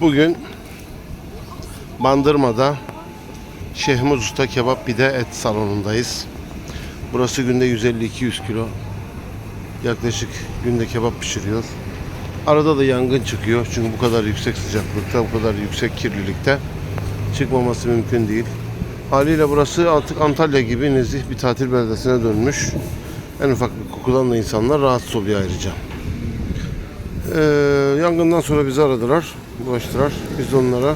Bugün Bandırma'da Şehmuz Usta Kebap Pide Et Salonu'ndayız. Burası günde 150-200 kilo yaklaşık günde kebap pişiriyor. Arada da yangın çıkıyor çünkü bu kadar yüksek sıcaklıkta, bu kadar yüksek kirlilikte çıkmaması mümkün değil. Haliyle burası artık Antalya gibi nezih bir tatil beldesine dönmüş. En ufak bir kokudan da insanlar rahatsız oluyor ayrıca. Ee, yangından sonra bizi aradılar, ulaştılar. Biz onlara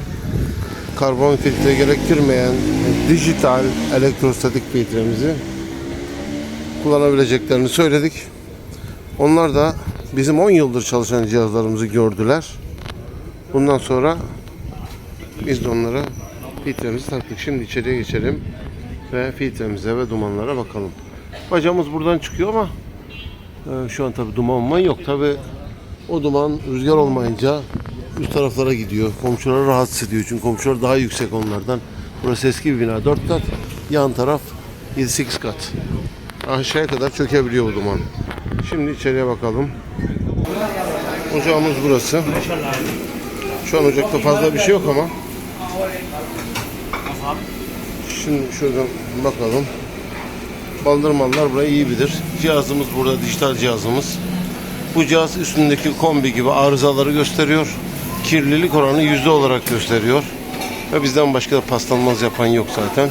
karbon filtre gerektirmeyen dijital elektrostatik filtremizi kullanabileceklerini söyledik. Onlar da bizim 10 yıldır çalışan cihazlarımızı gördüler. Bundan sonra biz de onlara filtremizi taktık. Şimdi içeriye geçelim ve filtremize ve dumanlara bakalım. Bacamız buradan çıkıyor ama e, şu an tabi duman man yok. Tabi o duman rüzgar olmayınca üst taraflara gidiyor. Komşuları rahatsız ediyor. Çünkü komşular daha yüksek onlardan. Burası eski bir bina. 4 kat. Yan taraf 7-8 kat. Aşağıya kadar çökebiliyor bu duman. Şimdi içeriye bakalım. Ocağımız burası. Şu an ocakta fazla bir şey yok ama. Şimdi şuradan bakalım. Bandırmalılar burayı iyi bilir. Cihazımız burada dijital cihazımız. Bu cihaz üstündeki kombi gibi arızaları gösteriyor. Kirlilik oranı yüzde olarak gösteriyor. Ve bizden başka da paslanmaz yapan yok zaten.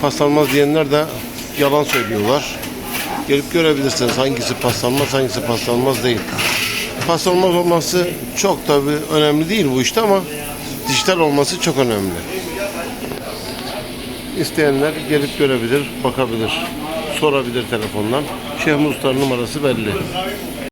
Paslanmaz diyenler de yalan söylüyorlar. Gelip görebilirsiniz hangisi paslanmaz hangisi paslanmaz değil. Paslanmaz olması çok tabi önemli değil bu işte ama dijital olması çok önemli. İsteyenler gelip görebilir, bakabilir, sorabilir telefondan. Şehmuz Usta'nın numarası belli.